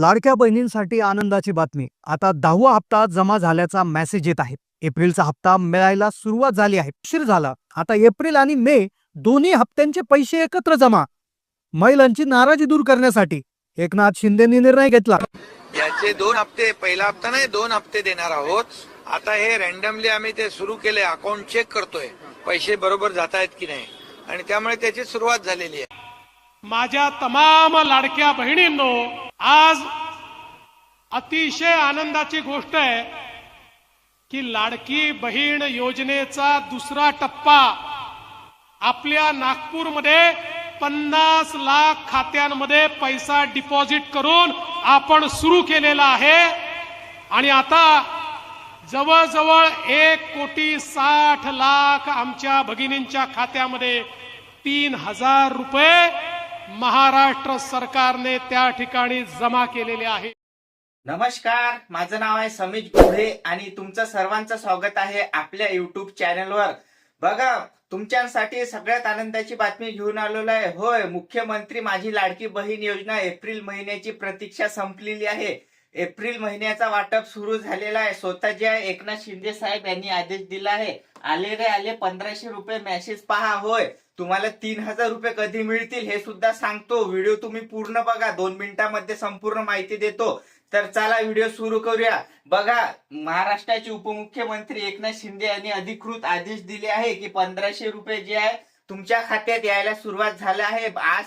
लाडक्या बहिणींसाठी आनंदाची बातमी. आता दहावा हप्ता जमा झाल्याचा मेसेज येत आहे. एप्रिलचा हप्ता मिळायला सुरुवात झाली आहे. उशीर झाला. आता एप्रिल आणि मे दोन्ही हप्त्यांचे पैसे एकत्र जमा. महिलांची नाराजी दूर करण्यासाठी एकनाथ शिंदेनी निर्णय घेतला. याचे दोन हप्ते पहिला हप्ता नाही दोन हप्ते देणार आहोत. आता हे रॅन्डमली आम्ही ते सुरू केले अकाउंट चेक करतोय. पैसे बरोबर जात आहेत की नाही? आणि त्यामुळे त्याची सुरुवात झालेली आहे. माझ्या तमाम लाडक्या बहिणींनो आज अतिशय आनंदाची गोष्ट आहे की लाडकी बहीण योजनेचा दुसरा टप्पा आपल्या नागपूरमध्ये पन्नास लाख खात्यांमध्ये पैसा डिपॉझिट करून आपण सुरू केलेला आहे. आणि आता जवळजवळ एक कोटी साठ लाख आमच्या भगिनींच्या खात्यामध्ये तीन हजार रुपये महाराष्ट्र सरकारने त्या ठिकाणी जमा केलेले आहे. नमस्कार माझं नाव आहे समीज गुढे आणि तुमचं सर्वांचं स्वागत आहे आपल्या युट्यूब चॅनलवर बघा तुमच्यासाठी सगळ्यात आनंदाची बातमी घेऊन आलेलो आहे. होय मुख्यमंत्री माझी लाडकी बहीण योजना एप्रिल महिन्याची प्रतीक्षा संपलेली आहे. एप्रिल महिन्याचा वाटप सुरू झालेला आहे. स्वतः जे आहे एकनाथ शिंदे साहेब यांनी आदेश दिला आहे. आले रे आले पंधराशे रुपये मेसेज पहा. होय तुम्हाला तीन हजार रुपये कधी मिळतील हे सुद्धा सांगतो. व्हिडिओ तुम्ही पूर्ण बघा. दोन मिनिटांमध्ये संपूर्ण माहिती देतो. तर चला व्हिडिओ सुरू करूया. बघा महाराष्ट्राचे उपमुख्यमंत्री एकनाथ शिंदे यांनी अधिकृत आदेश दिले आहे की पंधराशे रुपये जे आहे तुमच्या खात्यात यायला सुरुवात झाला आहे. आज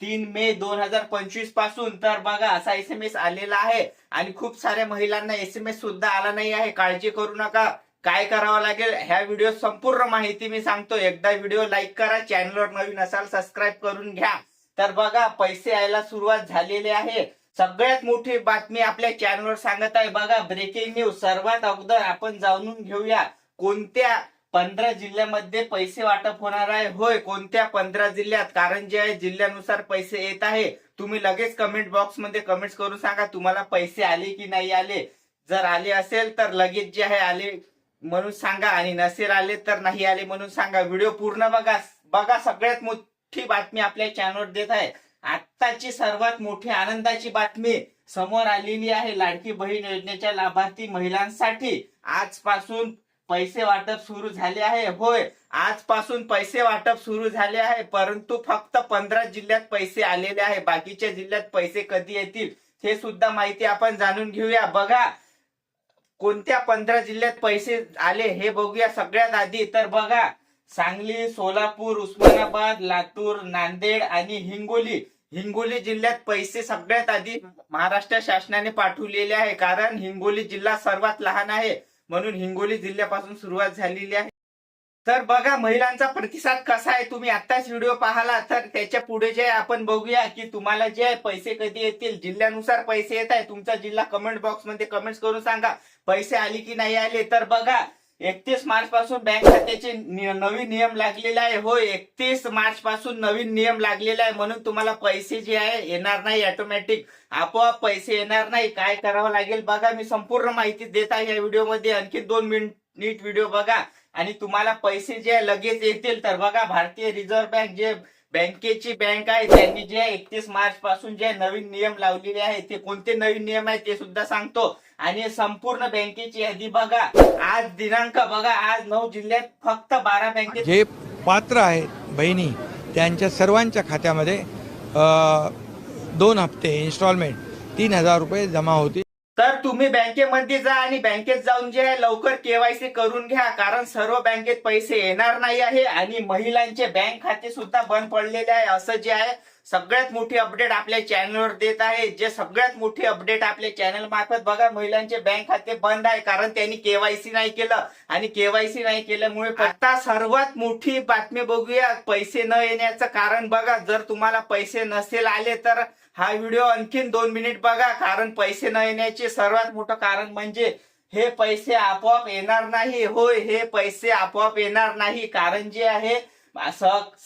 तीन मे दोन हजार पंचवीसपासून. तर बघा असा एस एम एस आलेला आहे. आणि खूप साऱ्या महिलांना एस एम एस सुद्धा आला नाही आहे. काळजी करू नका. काय करावं लागेल ह्या व्हिडिओ संपूर्ण माहिती मी सांगतो. एकदा व्हिडिओ लाईक करा चॅनलवर नवीन असाल सबस्क्राईब करून घ्या. तर बघा पैसे यायला सुरुवात झालेली आहे. सगळ्यात मोठी बातमी आपल्या चॅनलवर सांगत आहे. बघा ब्रेकिंग न्यूज सर्वात अगोदर आपण जाणून घेऊया कोणत्या पंधरा जिल्ह्यामध्ये पैसे वाटप होणार आहे. होय कोणत्या पंधरा जिल्ह्यात? कारण जे आहे जिल्ह्यानुसार पैसे येत आहे. तुम्ही लगेच कमेंट बॉक्समध्ये कमेंट्स करून सांगा तुम्हाला पैसे आले की नाही आले? जर आले असेल तर लगेच जे आहे आले म्हणून सांगा आणि नसेल आले तर नाही आले म्हणून सांगा. व्हिडिओ पूर्ण बघा. बघा सगळ्यात मोठी बातमी आपल्या चॅनलवर देत आहे. आत्ताची सर्वात मोठी आनंदाची बातमी समोर आलेली आहे. लाडकी बहीण योजनेच्या लाभार्थी महिलांसाठी आजपासून पैसे वाटप सुरू झाले आहे. होय आजपासून पैसे वाटप सुरू झाले आहे. परंतु फक्त पंधरा जिल्ह्यात पैसे आलेले आहे. बाकीच्या जिल्ह्यात पैसे कधी येतील हे सुद्धा माहिती आपण जाणून घेऊया. बघा कोणत्या पंधरा जिल्ह्यात पैसे आले हे बघूया सगळ्यात आधी. तर बघा सांगली सोलापूर उस्मानाबाद लातूर नांदेड आणि हिंगोली. हिंगोली जिल्ह्यात पैसे सगळ्यात आधी महाराष्ट्र शासनाने पाठवलेले आहे. कारण हिंगोली जिल्हा सर्वात लहान आहे. म्हणून हिंगोली जिल्ह्यापासून सुरुवात झालेली आहे. तर बघा महिलांचा प्रतिसाद कसा आहे? तुम्ही आत्ताच व्हिडिओ पाहला तर त्याच्या पुढे जे आपण बघूया की तुम्हाला जे आहे पैसे कधी येतील? जिल्ह्यानुसार पैसे येत आहे. तुमचा जिल्हा कमेंट बॉक्समध्ये कमेंट्स करून सांगा पैसे आले की नाही आले? तर बघा एकतीस मार्च पासून बँक खात्याचे नवीन नियम लागलेले आहे. होय एकतीस मार्च पासून नवीन नियम लागलेला आहे. म्हणून तुम्हाला पैसे जे आहे येणार नाही ऑटोमॅटिक आपोआप पैसे येणार नाही. काय करावं लागेल? बघा मी संपूर्ण माहिती देत आहे या व्हिडिओमध्ये आणखी दोन मिनिट व्हिडिओ बघा. आणि तुम्हाला पैसे जे लगेच येतील तर बघा भारतीय रिझर्व्ह बँक जे बँकेची बँक आहे त्यांनी जे एकतीस मार्च पासून जे नवीन नियम लावलेले आहेत ते कोणते नवीन नियम आहेत ते सुद्धा सांगतो. आणि संपूर्ण बँकेची यादी बघा. आज दिनांक बघा आज नऊ जिल्ह्यात फक्त बारा बँकेत जे पात्र आहेत बहिणी त्यांच्या सर्वांच्या खात्यामध्ये दोन हप्ते इन्स्टॉलमेंट तीन हजार रुपये जमा होतील. तर तुम्ही बँकेमध्ये जा आणि बँकेत जाऊन जे आहे लवकर केवायसी करून घ्या कारण सर्व बँकेत पैसे येणार नाही आहे आणि महिलांचे बँक खाते सुद्धा बंद पडलेले आहे. असं जे आहे सगळ्यात मोठी अपडेट आपल्या चॅनलवर देत आहे. जे सगळ्यात मोठी अपडेट आपल्या चॅनल मार्फत बघा महिलांचे बँक खाते बंद आहे कारण त्यांनी केवायसी नाही केलं. आणि केवायसी नाही केल्यामुळे आता सर्वात मोठी बातमी बघूया पैसे न येण्याचं कारण बघा. जर तुम्हाला पैसे नसेल आले तर हा व्हिडिओ आणखीन दोन मिनिट बघा कारण पैसे न येण्याचे सर्वात मोठं कारण म्हणजे हे पैसे आपोआप येणार नाही. होय हे पैसे आपोआप येणार नाही. कारण जे आहे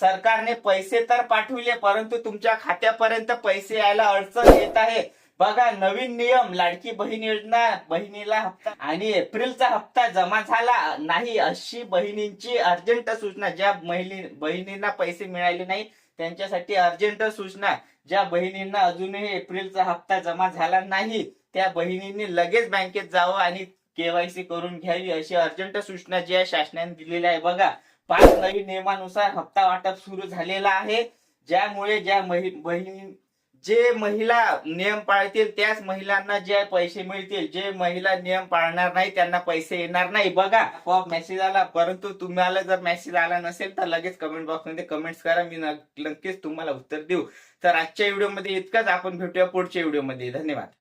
सरकारने पैसे तर पाठविले परंतु तुमच्या खात्यापर्यंत पैसे यायला अडचण येत आहे. बघा नवीन नियम लाडकी बहीण योजना बहिणीला हप्ता आणि एप्रिलचा हप्ता जमा झाला नाही अशी बहिणींची अर्जंट सूचना ज्या महिली बहिणींना पैसे मिळाले नाही त्यांच्यासाठी अर्जंट सूचना. ज्या बहिणींना अजूनही एप्रिलचा हप्ता जमा झाला नाही त्या बहिणींनी लगेच बँकेत जावं आणि केवायसी करून घ्यावी अशी अर्जंट सूचना जी आहे शासनाने दिलेली आहे. बघा पाच नवीन नियमानुसार हप्ता वाटप सुरू झालेला आहे. ज्यामुळे ज्या बहिणी जे महिला नियम पाळतील त्याच महिलांना जे पैसे मिळतील. जे महिला नियम पाळणार नाही त्यांना पैसे येणार नाही. बघा पॉप मेसेज आला. परंतु तुम्हाला जर मेसेज आला नसेल तर लगेच कमेंट बॉक्समध्ये कमेंट्स करा. मी नक्कीच तुम्हाला उत्तर देऊ. तर आजच्या व्हिडिओमध्ये इतकंच. आपण भेटूया पुढच्या व्हिडिओमध्ये धन्यवाद.